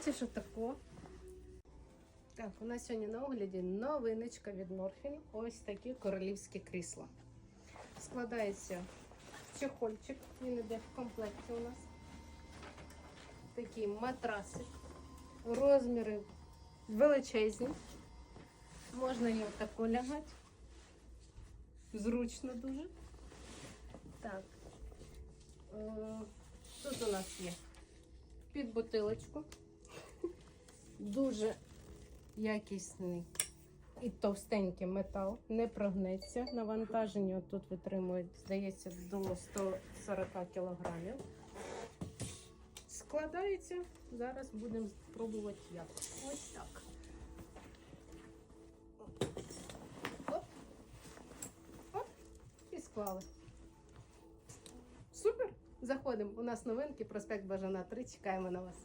Бачиш, отако. Так, у нас сьогодні на огляді новиночка від Морфін. Ось такі королівські крісла. Складається в чехольчик, він іде в комплекті у нас. Такий матрасик. Розміри величезні. Можна і отако лягати. Зручно дуже. Так. Е, Тут у нас є під бутилочку. Дуже якісний і товстенький метал, не прогнеться. Навантаження тут витримують, здається, до 140 кілограмів. Складається. Зараз будемо пробувати як. Ось так. Оп. І склали. Супер! Заходимо. У нас новинки, проспект Бажана 3. Чекаємо на вас.